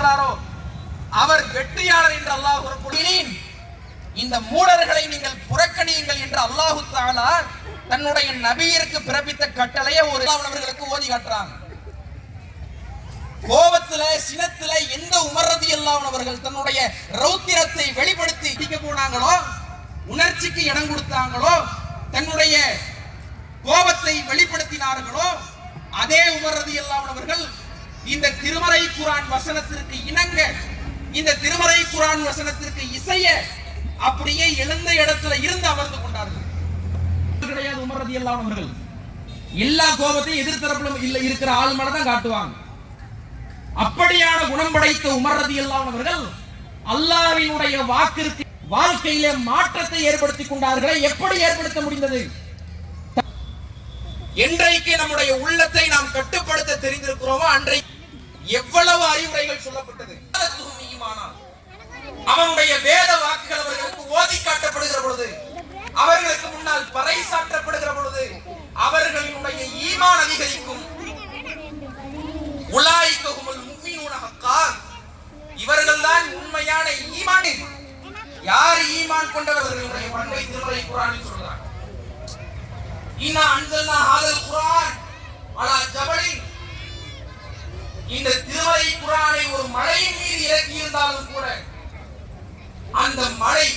இருக்கிறாரோ? அவர் வெற்றியாளர் என்று அல்லாஹ் கூறப்படுகிறேன் இந்த மூடர்களை நீங்கள் புறக்கணியுங்கள் என்று அல்லாஹு தாலா தன்னுடைய நபியிற்கு பிறப்பித்த கட்டளையை ஒரு அவர்களுக்கு ஓதி காட்டுறாங்க. கோபத்துல சினத்துல எந்த உமர்றது எல்லாம் அவர்கள் தன்னுடைய ரௌத்திரத்தை வெளிப்படுத்தி இடிக்க போனாங்களோ உணர்ச்சிக்கு இடம் கொடுத்தாங்களோ தன்னுடைய கோபத்தை வெளிப்படுத்தினார்களோ அதே உமர்றது எல்லாம் அவர்கள் இந்த திருமறை குரான் வசனத்திற்கு இந்த திருமறை குரான் வசனத்திற்கு இசைய அப்படியே எழுந்த இடத்துல இருந்து அமர்ந்து கொண்டார்கள். கிடையாது உமர்றது எல்லாம் அவர்கள். எல்லா கோபத்தையும் எதிர்த்தரப்பிலும் இல்ல இருக்கிற ஆள் தான் காட்டுவாங்க. அப்படியான குணம் படைத்த உமர் ரதியல்லாஹு அவர்கள் அல்லாவினுடைய வாக்கிற்கு வாழ்க்கையில மாற்றத்தை ஏற்படுத்தி கொண்டார்களே. எப்படி ஏற்படுத்த முடிந்தது? என்றைக்கு நம்முடைய உள்ளத்தை எவ்வளவு அறிவுரைகள் சொல்லப்பட்டது? அவனுடைய வேத வாக்குகள் அவர்களுக்கு ஓதி காட்டப்படுகிற பொழுது அவர்களுக்கு முன்னால் பறைசாற்றப்படுகிற பொழுது அவர்களினுடைய ஈமான் அதிகரிக்கும். உலாய்க்ககுமுல் முஃமினூன ஹக்கான். இவர்கள்தான் உண்மையான ஈமான் யார் ஈமான் கொண்டவர்களுடைய பண்பை திருமலை குரானில் சொல்றார் இன்னா அன்சல்னா ஹாதல் குரான் அலா ஜபலின். இந்த குரானை ஒரு மலையின் மீது இறக்கி இருந்தாலும் கூட அந்த மலை